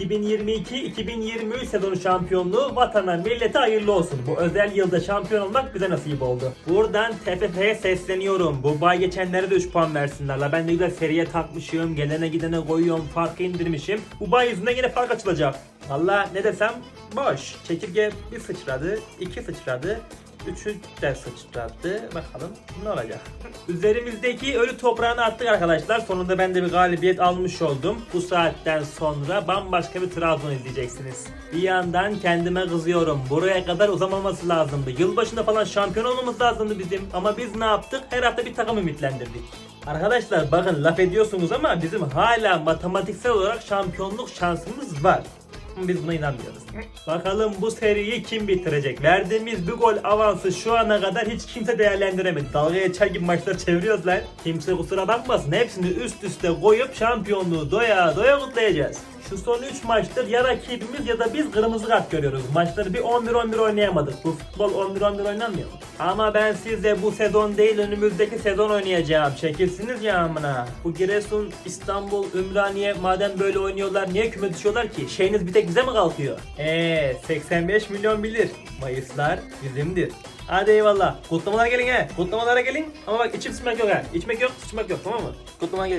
2022-2023 sezonu şampiyonluğu vatana millete hayırlı olsun. Bu özel yılda şampiyon olmak bize nasip oldu. Buradan TFF'ye sesleniyorum. Bu bay geçenlere de 3 puan versinler. La ben de güzel seriye takmışım. Gelene gidene koyuyorum. Farkı indirmişim. Bu bay yüzünden yine fark açılacak. Valla ne desem boş. Çekirge bir sıçradı. iki sıçradı. Üçü de sıçrattı. Bakalım ne olacak. Üzerimizdeki ölü toprağını attık arkadaşlar. Sonunda ben de bir galibiyet almış oldum. Bu saatten sonra bambaşka bir Trabzon izleyeceksiniz. Bir yandan kendime kızıyorum. Buraya kadar uzamaması lazımdı. Yılbaşında falan şampiyon olmamız lazımdı bizim. Ama biz ne yaptık? Her hafta bir takım ümitlendirdik. Arkadaşlar bakın laf ediyorsunuz ama bizim hala matematiksel olarak şampiyonluk şansımız var. Biz buna inanmıyoruz. Bakalım bu seriyi kim bitirecek? Verdiğimiz bir gol avansı şu ana kadar hiç kimse değerlendiremedi. Dalga geçer gibi maçlar çeviriyoruz lan. Kimse kusura bakmasın. Hepsini üst üste koyup şampiyonluğu doya doya kutlayacağız. Şu son 3 maçtır ya rakibimiz ya da biz kırmızı kart görüyoruz. Maçları bir 11-11 oynayamadık. Bu futbol 11-11 oynanmıyor? Ama ben size bu sezon değil önümüzdeki sezon oynayacağım. Çekilsiniz ya amına. Bu Giresun, İstanbul, Ümraniye madem böyle oynuyorlar niye küme düşüyorlar ki? Şeyiniz bir tek bize mi kalkıyor? Eee 85 milyon bilir. Mayıslar bizimdir. Hadi eyvallah. Kutlamalara gelin he. Kutlamalara gelin. Ama bak içip sıçmak yok ha. İçmek yok, sıçmak yok tamam mı? Kutlamalara gelin.